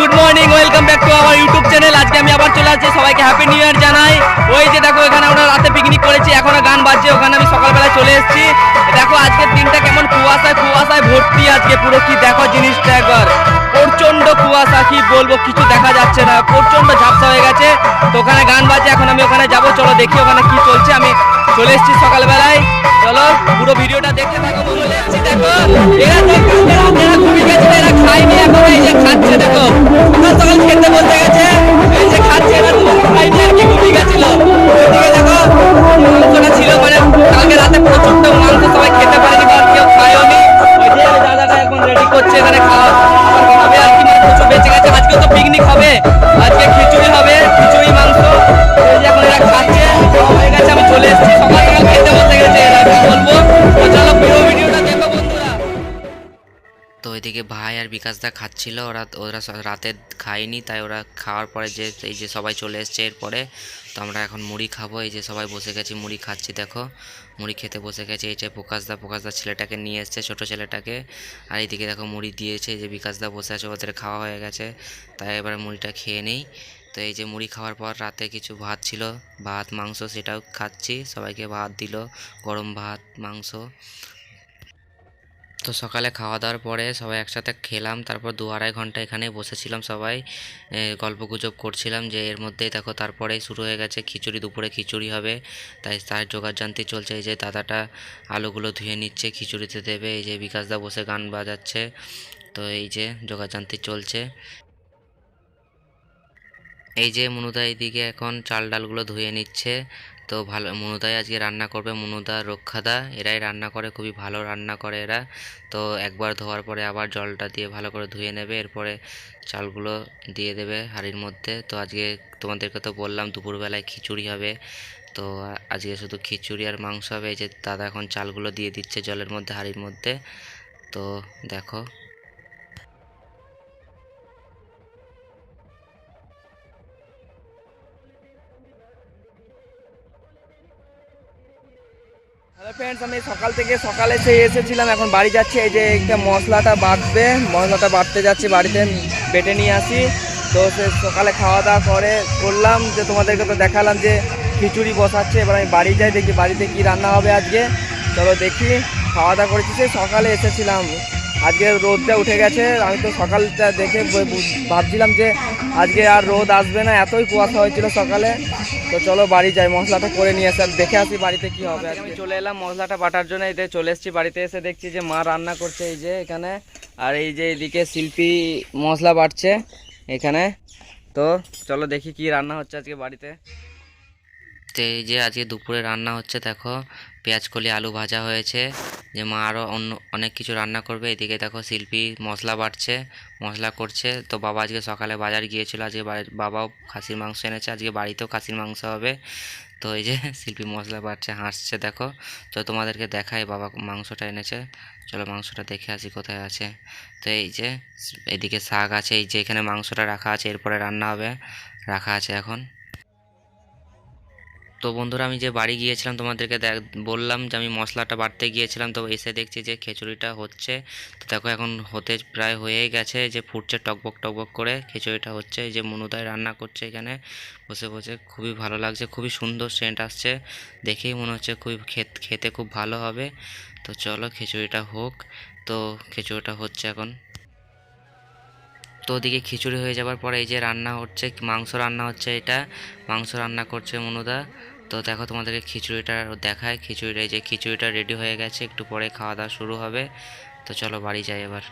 Good morning welcome back to আমার YouTube channel আজকে আমি আবার চলে আসছি সবাইকে হ্যাপি নিউ ইয়ার জানাই। ওই যে দেখো, এখানে আমরা রাতে পিকনিক করেছি, এখনও গান বাজছে, ওখানে আমি সকালবেলা চলে এসেছি। দেখো, আজকের দিনটা কেমন কুয়াশায় কুয়াশায় ভর্তি আজকে পুরো, কি দেখো জিনিসটা একবার। প্রচণ্ড কুয়াশা, কি বলব, কিছু দেখা যাচ্ছে না। প্রচণ্ড ঝাপসা হয়ে গেছে। তো ওখানে গান বাজছে, এখন আমি ওখানে যাব, চলো দেখি ওখানে কি চলছে। আমি চলে এসেছি সকালবেলায়। চলো, পুরো ভিডিওটা দেখতে থাকো এসেছি দেখো। এরা গেছে, এরা খায়নি এখন, এই যে খাচ্ছে, দেখো। সকাল সকাল খেতে বলতে গেছে, এই যে খাচ্ছে, এরা আর কি, ঘুমিয়ে গেছিল। দেখো ছিল মানে সবাই খেতে পারেনি কেউ খায়নি দাদাটা এখন রেডি করছে, এখানে খাওয়া আর কি বেঁচে গেছে। বিকাশদা খাচ্ছিল, ওরা ওরা রাতে খায়নি, তাই ওরা খাওয়ার পরে যে, এই যে সবাই চলে এসছে এরপরে, তো আমরা এখন মুড়ি খাব, এই যে সবাই বসে গেছি, মুড়ি খাচ্ছি, দেখো। মুড়ি খেতে বসে গেছে, এই যে প্রকাশদা প্রকাশদা ছেলেটাকে নিয়ে এসছে, ছোট ছেলেটাকে। আর এইদিকে দেখো মুড়ি দিয়েছে যে বিকাশদা বসে আছে, ওদের খাওয়া হয়ে গেছে, তাই এবার মুড়িটা খেয়ে নেই। তো এই যে মুড়ি খাওয়ার পর রাতে কিছু ভাত ছিল, ভাত, মাংস সেটাও খাচ্ছি, সবাইকে ভাত দিল, গরম ভাত, মাংস। তো সকালে খাওয়া দাওয়ার পরে সবাই একসাথে খেলাম, তারপর দু আড়াই ঘণ্টা এখানে বসেছিলাম সবাই। গল্প গুজব করছিলাম যে এর মধ্যেই দেখো তারপরেই শুরু হয়ে গেছে, খিচুড়ি, দুপুরে খিচুড়ি হবে। তাই তার জোগাড় জানতে চলছে, এই যে দাদাটা আলুগুলো ধুয়ে নিচ্ছে, খিচুড়িতে দেবে, এই যে বিকাশদা বসে গান বাজাচ্ছে। তো এই যে জোগাড় জানতে চলছে। এই যে মনুদা এইদিকে এখন চাল ডালগুলো ধুয়ে নিচ্ছে। তো ভালো, মনুদাই আজকে রান্না করবে, মনুদা, রক্ষাদা, এরাই রান্না করে, খুবই ভালো রান্না করে এরা। তো একবার ধোয়ার পরে আবার জলটা দিয়ে ভালো করে ধুয়ে নেবে, এরপরে চালগুলো দিয়ে দেবে হাঁড়ির মধ্যে। তো আজকে তোমাদেরকে তো বললাম দুপুরবেলায় খিচুড়ি হবে। তো আজকে শুধু খিচুড়ি আর মাংস হবে, এই যে দাদা এখন চালগুলো দিয়ে দিচ্ছে জলের মধ্যে, হাঁড়ির মধ্যে। তো দেখো ফ্রেন্ডস আমি সকাল থেকে সকালে সে এসেছিলাম, এখন বাড়ি যাচ্ছি। এই যে একটা মশলাটা বাটবে, মশলাটা বাটতে যাচ্ছি, বাড়িতে বেটে নিয়ে আসি। তো সে সকালে খাওয়া দাওয়া করে, করলাম, যে তোমাদেরকে তো দেখালাম যে খিচুড়ি বসাচ্ছে, এবার আমি বাড়ি যাই, দেখি বাড়িতে কি রান্না হবে আজকে। চলো দেখি, খাওয়া দাওয়া করেছি, সে সকালে এসেছিলাম। আজকে রোদটা উঠে গেছে। আমি তো সকালটা দেখে ভাবছিলাম যে আজকে আর রোদ আসবে না এতই কুয়াশা হয়েছিল সকালে। তো চলো বাড়ি যাই মশলাটা করে নিয়ে আসি দেখে আসি বাড়িতে কি হবে আমি চলে এলাম মশলাটা বাটার জন্য এই চলে এসেছি বাড়িতে এসে দেখছি যে মা রান্না করছে এই যে এখানে। আর এই যে এদিকে শিল্পী মশলা বাটছে এখানে। তো চলো দেখি কি রান্না হচ্ছে আজকে বাড়িতে। তো এই যে আজকে দুপুরে রান্না হচ্ছে দেখো। পেঁয়াজ কলি, আলু ভাজা হয়েছে। যে মা আরও অন্য, অনেক কিছু রান্না করবে। এদিকে দেখো শিল্পী মশলা বাটছে মশলা করছে। তো বাবা আজকে সকালে বাজার গিয়েছিল। আজকে বাবাও খাসির মাংস এনেছে। আজকে বাড়িতেও খাসির মাংস হবে। তো এই যে শিল্পী মশলা বাড়ছে, হাসছে, দেখো। তো তোমাদেরকে দেখাই বাবা মাংসটা এনেছে। চলো মাংসটা দেখে আসি কোথায় আছে। তো এই যে এদিকে শাক আছে। এই যে এখানে মাংসটা রাখা আছে। এরপরে রান্না হবে। রাখা আছে এখন। তো বন্ধুরা, আমি যে বাড়ি গিয়েছিলাম তোমাদেরকে দেখ, বললাম যে আমি মশলাটা বাড়তে গিয়েছিলাম, তো এসে দেখছি যে খিচুড়িটা হচ্ছে। তো দেখো, এখন হতে প্রায় হয়েই গেছে যে ফুটছে টকবক টকবক করে খিচুড়িটা হচ্ছে যে মনুদায় রান্না করছে এখানে। বসে বসে খুবই ভালো লাগছে, খুবই সুন্দর সেন্ট আসছে। দেখেই মনে হচ্ছে খুবই খেত- খেতে খুব ভালো হবে। তো চলো খিচুড়িটা হোক, তো খিচুড়িটা হচ্ছে এখন। তো ওদিকে খিচুড়ি হয়ে যাবার পরে এই যে রান্না হচ্ছে, মাংস রান্না হচ্ছে এটা। মাংস রান্না করছে মনুদা। তো দেখো তোমাদেরকে খিচুড়িটা দেখায়। খিচুড়িটা যে খিচুড়িটা রেডি হয়ে গেছে, একটু পরে খাওয়া দাওয়া শুরু হবে। তো চলো বাড়ি যাই এবার।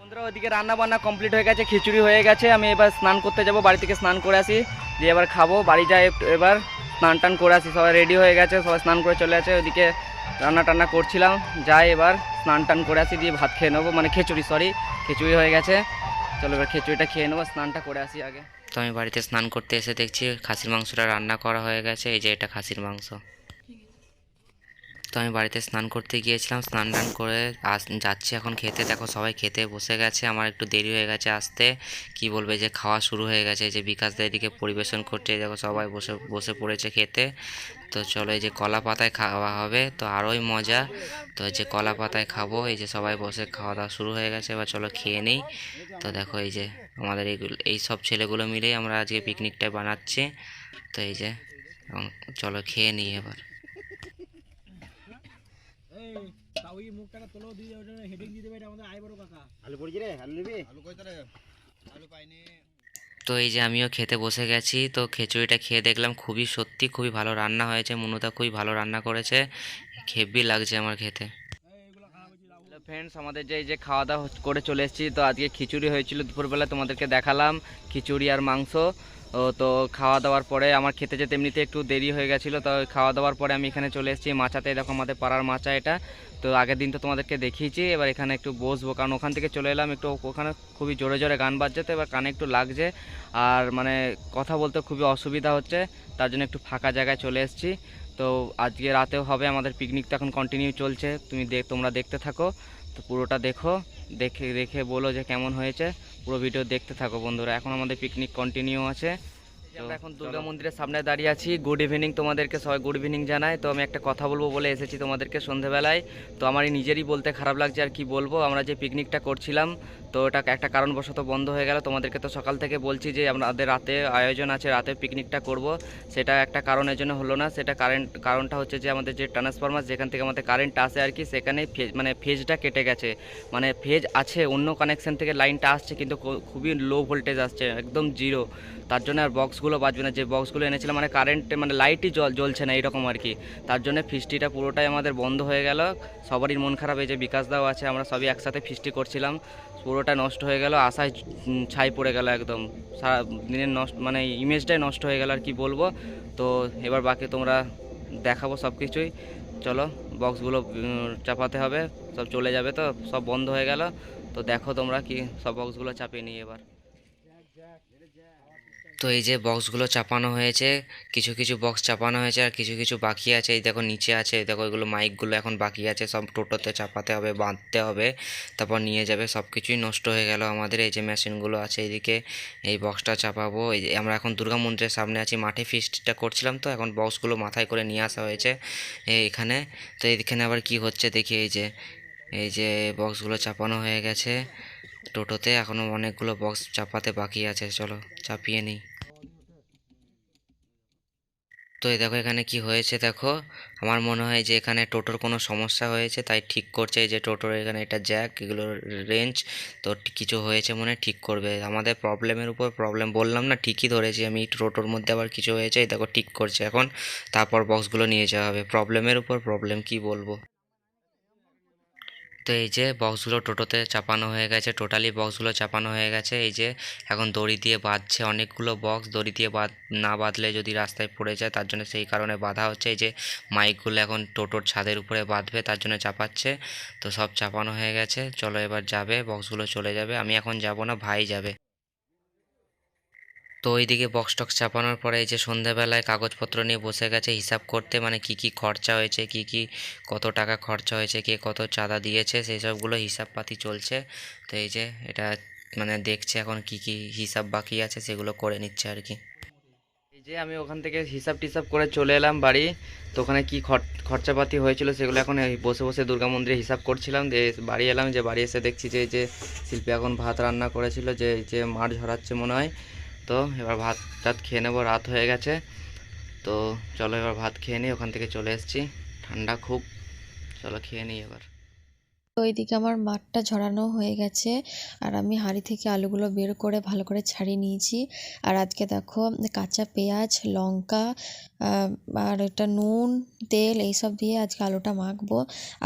বন্ধুরা, ওইদিকে রান্না বান্না কমপ্লিট হয়ে গেছে, খিচুড়ি হয়ে গেছে। আমি এবার স্নান করতে যাব, বাড়ি থেকে স্নান করে আসি। দিয়ে এবার খাব, বাড়ি যাই এবার। স্নান টান করে আসি, সবাই রেডি হয়ে গেছে, সবাই স্নান করে চলে আসে। ওইদিকে রান্না টান্না করছিলাম, যাই এবার স্নান টান করে আসি, দিয়ে ভাত খেয়ে নেব। মানে খিচুড়ি সরি খিচুড়ি হয়ে গেছে। চলো এবার খিচুড়িটা খেয়ে নেব, স্নানটা করে আসি আগে। তো আমি বাড়িতে স্নান করতে এসে দেখছি খাসির মাংসটা রান্না করা হয়ে গেছে, এই যে এটা খাসির মাংস। তো আমি বাড়িতে স্নান করতে গিয়েছিলাম, স্নান টান করে আস, যাচ্ছি এখন খেতে। দেখো সবাই খেতে বসে গেছে, আমার একটু দেরি হয়ে গেছে আসতে। কি বলবে যে খাওয়া শুরু হয়ে গেছে যে বিকাশ এদিকে পরিবেশন করছে, দেখো সবাই বসে বসে পড়েছে খেতে। তো চলো এই যে কলা পাতায় খাওয়া হবে, তো আরোই মজা। তো যে কলা পাতায় খাব, এই যে সবাই বসে খাওয়া দাওয়া শুরু হয়ে গেছে, এবার চলো খেয়ে নিই। তো দেখো এই যে আমাদের এইগুলো, এই সব ছেলেগুলো মিলেই আমরা আজকে পিকনিকটা বানাচ্ছি। তো এই যে চলো খেয়ে নিই এবার। তো এই যে আমিও খেতে বসে গেছি তো খিচুড়িটা খেয়ে দেখলাম খুবই সত্যি খুবই ভালো রান্না হয়েছে মনুদা খুবই ভালো রান্না করেছে হেব্বি লাগছে আমার খেতে। ফ্রেন্ডস আমাদের যে এই যে খাওয়া দাওয়া করে চলে এসেছি তো আজকে খিচুড়ি হয়েছিল দুপুরবেলা তোমাদেরকে দেখালাম খিচুড়ি আর মাংস। তো খাওয়া দাওয়ার পরে আমার খেতে যেতে এমনিতে একটু দেরি হয়ে গেছিল, তো খাওয়া দাওয়ার পরে আমি এখানে চলে এসেছি। মাচাতে দেখো আমাদের পাড়ার মাচা এটা। তো আগের দিন তো তোমাদেরকে দেখিয়েছি, এবার এখানে একটু বসবো, কারণ ওখান থেকে চলে এলাম একটু, ওখানে খুবই জোরে জোরে গান বাজছে তো এবার কানে একটু লাগছে। আর মানে কথা বলতে খুবই অসুবিধা হচ্ছে, তার জন্য একটু ফাঁকা জায়গায় চলে এসেছি। তো আজকে রাতেও হবে, আমাদের পিকনিক তো এখন কন্টিনিউ চলছে। তুমি দেখ তোমরা দেখতে থাকো, তো পুরোটা দেখো, দেখে দেখে বলো যে কেমন হয়েছে। পুরো ভিডিও দেখতে থাকো বন্ধুরা। এখন আমাদের পিকনিক কন্টিনিউ আছে। আমরা এখন দুর্গা মন্দিরের সামনে দাঁড়িয়ে আছি। গুড ইভিনিং তোমাদেরকে সবাই গুড ইভিনিং জানাই তো আমি একটা কথা বলব বলে এসেছি তোমাদেরকে সন্ধেবেলায়। তো আমার নিজেরই বলতে খারাপ লাগছে আর কি বলব। আমরা যে পিকনিকটা করছিলাম তো এটা একটা কারণবশত বন্ধ হয়ে গেল। তোমাদেরকে তো সকাল থেকে বলছি যে, আমাদের রাতে আয়োজন আছে, রাতে পিকনিকটা করব। সেটা একটা কারণের জন্য হলো না। সেটা কারেন্ট কারণটা হচ্ছে যে, আমাদের যে ট্রান্সফরমার যেখান থেকে আমাদের কারেন্ট আসে আর কি সেখানে ফেজ মানে ফেজটা কেটে গেছে। মানে ফেজ আছে, অন্য কানেকশন থেকে লাইনটা আসছে, কিন্তু খুবই লো ভোল্টেজ আসছে, একদম জিরো তার জন্য আর বক্সগুলো বাজবে না। যে বক্সগুলো এনেছিলাম মানে কারেন্ট মানে লাইটই জল জ্বলছে না, এরকম আর কি। তার জন্য ফিস্টিটা পুরোটাই আমাদের বন্ধ হয়ে গেল। সবারই মন খারাপ, এই যে বিকাশ দাও আছে, আমরা সবই একসাথে ফিস্টি করছিলাম। পুরোটা নষ্ট হয়ে গেল, আশায় ছাই পড়ে গেল একদম। সারা দিনের নষ্ট মানে ইমেজটাই নষ্ট হয়ে গেল আর কি বলব। তো এবার বাকি তোমরা দেখাবো সব কিছুই। চলো বক্সগুলো চাপাতে হবে, সব চলে যাবে তো, সব বন্ধ হয়ে গেল। তো দেখো তোমরা কি, সব বক্সগুলো চাপিয়ে নিই এবার। তো এই যে বক্সগুলো চাপানো হয়েছে, কিছু কিছু বক্স চাপানো হয়েছে আর কিছু কিছু বাকি আছে। এই দেখো নিচে আছে, এই দেখো এগুলো মাইকগুলো এখন বাকি আছে, সব টোটোতে চাপাতে হবে, বাঁধতে হবে, তারপর নিয়ে যাবে সব কিছুই নষ্ট হয়ে গেল আমাদের। এই যে মেশিনগুলো আছে এইদিকে, এই বক্সটা চাপাবো। এই যে আমরা এখন দুর্গা মন্দিরের সামনে আছি, মাঠে ফিস্টটা করছিলাম তো, এখন বক্সগুলো মাথায় করে নিয়ে আসা হয়েছে এখানে। তো এইখানে আবার কি হচ্ছে দেখি, এই যে এই যে বক্সগুলো চাপানো হয়ে গেছে টোটোতে এখনও অনেকগুলো বক্স চাপাতে বাকি আছে, চলো, চাপিয়ে নিই। তো এই দেখো এখানে কি হয়েছে দেখো। আমার মনে হয় যে এখানে টোটোর কোনো সমস্যা হয়েছে, তাই ঠিক করছে এই যে টোটোর এখানে এটা জ্যাক, এগুলো রেঞ্জ, তো কিছু হয়েছে মনে ঠিক করবে। আমাদের প্রবলেমের উপর প্রবলেম বললাম না, ঠিকই ধরেছি আমি, টোটোর মধ্যে আবার কিছু হয়েছে, এই দেখো ঠিক করছে এখন, তারপর বক্সগুলো নিয়ে যাওয়া হবে। প্রবলেমের উপর প্রবলেম কি বলব? তো এই যে বক্সগুলো টোটোতে চাপানো হয়ে গেছে টোটালি বক্সগুলো চাপানো হয়ে গেছে। এই যে এখন দড়ি দিয়ে বাঁধছে অনেকগুলো বক্স দড়ি দিয়ে বাঁধ, না বাঁধলে যদি রাস্তায় পড়ে যায়, তার জন্য সেই কারণে বাঁধা হচ্ছে। এই যে মাইকগুলো এখন টোটোর ছাদের উপরে বাঁধবে, তার জন্য চাপাচ্ছে। তো সব চাপানো হয়ে গেছে। চলো এবার যাবে বক্সগুলো চলে যাবে। আমি এখন যাব না, ভাই যাবে। তো ওইদিকে বক্স টক্স চাপানোর পরে এই যে সন্ধ্যাবেলায় কাগজপত্র নিয়ে বসে গেছে, হিসাব করতে মানে কি কি খরচা হয়েছে, কি কি কত টাকা খরচা হয়েছে, কে কত চাঁদা দিয়েছে সেই সবগুলো হিসাবপাতি চলছে। তো এই যে এটা মানে দেখছে এখন কি কি হিসাব বাকি আছে, সেগুলো করে নিচ্ছে আর কি। এই যে আমি ওখান থেকে হিসাব টিসাব করে চলে এলাম বাড়ি। তো ওখানে কী খর- খরচাপাতি হয়েছিল সেগুলো এখন বসে বসে দুর্গা মন্দিরে হিসাব করছিলাম। যে বাড়ি এলাম, যে বাড়ি এসে দেখছি যে যে শিল্পী এখন ভাত রান্না করেছিল, যে যে মাঠ ঝরাচ্ছে মনে হয়। তো, এবার ভাত টাত খেয়ে নেব, রাত হয়ে গেছে। তো চলো এবার ভাত খেয়ে নিই, ওখান থেকে চলে এসেছি। ঠান্ডা খুব। চলো খেয়ে নিই এবার। তো এইদিকে আমার মাঠটা ঝরানো হয়ে গেছে। আর আমি হাঁড়ি থেকে আলুগুলো বের করে ভালো করে ছাড়িয়ে নিয়েছি। আর আজকে দেখো, কাঁচা পেঁয়াজ, লঙ্কা আর এটা নুন, তেল এইসব দিয়ে আজকে আলুটা মাখবো।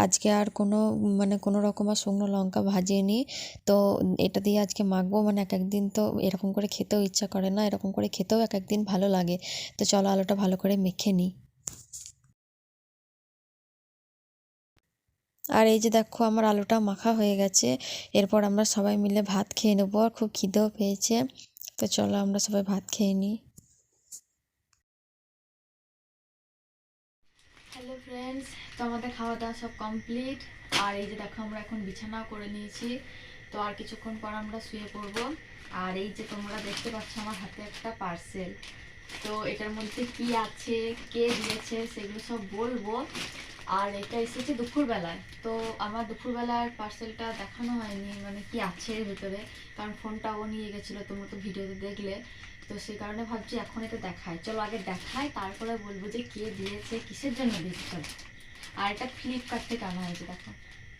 আজকে আর কোনো মানে কোনো রকম আর শুকনো লঙ্কা ভাজিনি তো এটা দিয়ে আজকে মাখবো মানে এক একদিন তো এরকম করে খেতেও ইচ্ছা করে না, এরকম করে খেতেও এক একদিন ভালো লাগে। তো চলো আলুটা ভালো করে মেখে নিই। আর এই যে দেখো, আমার আলুটা মাখা হয়ে গেছে। এরপর আমরা সবাই মিলে ভাত খেয়ে নেব, আর খুব খিদেও পেয়েছে। তো চলো আমরা সবাই ভাত খেয়ে নিই হ্যালো ফ্রেন্ডস তো আমাদের খাওয়া দাওয়া সব কমপ্লিট আর এই যে দেখো, আমরা এখন বিছানাও করে নিয়েছি। তো আর কিছুক্ষণ পর আমরা শুয়ে পড়ব। আর এই যে তোমরা দেখতে পাচ্ছ, আমার হাতে একটা পার্সেল তো এটার মধ্যে কি আছে, কে দিয়েছে, সেগুলো সব বলব। আর এটা এসেছে দুপুরবেলায়। তো আমার দুপুরবেলার পার্সেলটা দেখানো হয়নি মানে কি আছে এর ভিতরে, কারণ ফোনটা ও নিয়ে গেছিল তোমরা তো ভিডিওতে দেখলে। তো সেই কারণে ভাবছি এখন এটা দেখায় চলো আগে দেখায় তারপরে বলব যে কে দিয়েছে, কিসের জন্য দিয়েছে আর এটা ফ্লিপকার্ট থেকে আনা হয়েছে, দেখো।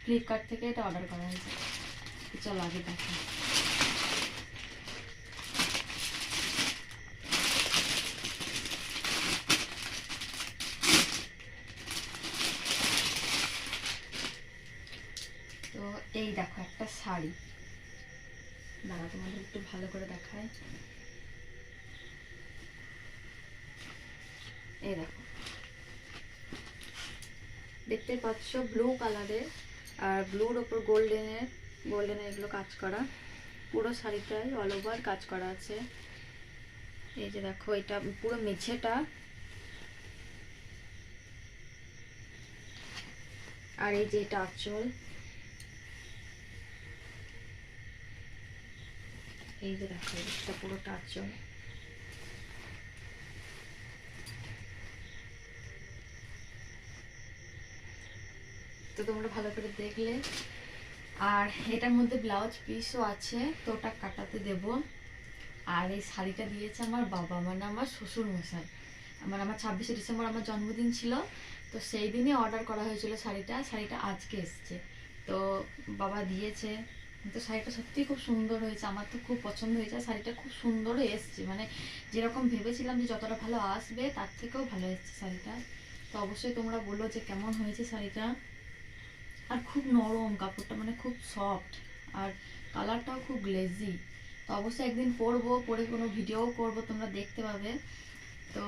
ফ্লিপকার্ট থেকে এটা অর্ডার করা হয়েছে। চলো আগে দেখাই তো এই দেখো একটা শাড়ি। দাঁড়া তোমাদের একটু ভালো করে দেখায় এই দেখো। দেখতে পাচ্ছ ব্লু কালারের আর ব্লুর ওপর গোল্ডেনের গোল্ডেনের এগুলো কাজ করা। পুরো শাড়িটাই অল ওভার কাজ করা আছে। এই যে দেখো, এটা পুরো মেঝেটা। আর এই যে এটা আঁচল। এই যে দেখো, এটা পুরোটা আঁচল তো তোমরা ভালো করে দেখলে। আর এটার মধ্যে ব্লাউজ পিসও আছে, তো ওটা কাটাতে দেব। আর এই শাড়িটা দিয়েছে আমার বাবা মানে আমার শ্বশুর মশাই আমার আমার ছাব্বিশে ডিসেম্বর আমার জন্মদিন ছিল, তো সেই দিনই অর্ডার করা হয়েছিল শাড়িটা। শাড়িটা আজকে এসছে। তো বাবা দিয়েছে। তো শাড়িটা সত্যিই খুব সুন্দর হয়েছে, আমার তো খুব পছন্দ হয়েছে শাড়িটা খুব সুন্দরও এসছে। মানে যেরকম ভেবেছিলাম যে যতটা ভালো আসবে, তার থেকেও ভালো এসছে শাড়িটা। তো অবশ্যই তোমরা বলো যে কেমন হয়েছে শাড়িটা। আর খুব নরম কাপড়টা মানে খুব সফট আর কালারটাও খুব গ্লেজি তো অবশ্যই একদিন পরবো, পরে কোনো ভিডিও করব, তোমরা দেখতে পাবে। তো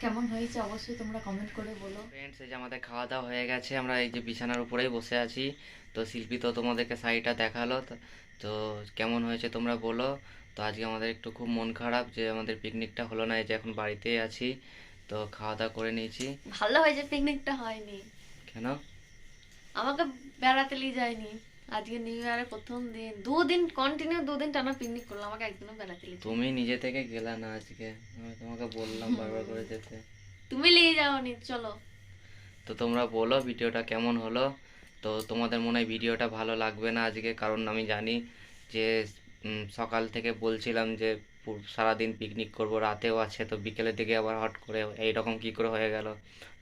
কেমন হয়েছে? অবশ্যই তোমরা কমেন্ট করে বলো। ফ্রেন্ডস এই যে আমাদের খাওয়া দাওয়া হয়ে গেছে আমরা এই যে বিছানার উপরেই বসে আছি। তো শিল্পী তো তোমাদেরকে শাড়িটা দেখাল তো- কেমন হয়েছে তোমরা বলো। তো আজকে আমাদের একটু খুব মন খারাপ যে আমাদের পিকনিকটা হলো না এই যে এখন বাড়িতেই আছি। তো খাওয়া দাওয়া করে নিয়েছি। ভালো হয়েছে পিকনিকটা হয়নি। কেন? আমাকে বেড়াতে নিয়ে যায়নি। আজকে নিউ ইয়ারের প্রথম দিন। দুদিন কন্টিনিউ দুদিন টানা পিকনিক করলাম আমাকে একদিনও বেড়াতে নিয়ে তুমি। নিজে থেকে গেলা না আজকে? আমি তোমাকে বললাম বারবার করে যেতে। তুমি নিয়ে যাওনি চলো। তো তোমরা বলো ভিডিওটা কেমন হলো? তো তোমাদের মনে হয় ভিডিওটা ভালো লাগবে না আজকে? কারণ আমি জানি যে সকাল থেকে বলছিলাম যে সারাদিন পিকনিক করব রাতেও আছে তো বিকেলের দিকে আবার হট করে এইরকম কি করে হয়ে গেল?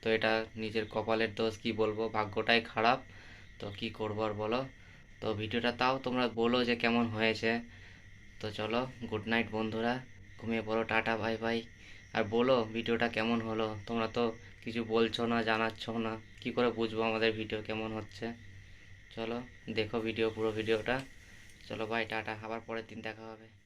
তো এটা নিজের কপালের দোষ কি বলব? ভাগ্যটাই খারাপ তো কি করব আর বলো? তো ভিডিওটা তাও তোমরা বলো যে কেমন হয়েছে। তো চলো গুড নাইট বন্ধুরা। ঘুমিয়ে পড়ো, টাটা বাই বাই আর বলো, ভিডিওটা কেমন হলো? তোমরা তো কিছু বলছো না, জানাচ্ছ না। কি করে বুঝব আমাদের ভিডিও কেমন হচ্ছে? চলো, দেখো ভিডিও, পুরো ভিডিওটা। চলো বাই টাটা। আবার পরের দিন দেখা হবে।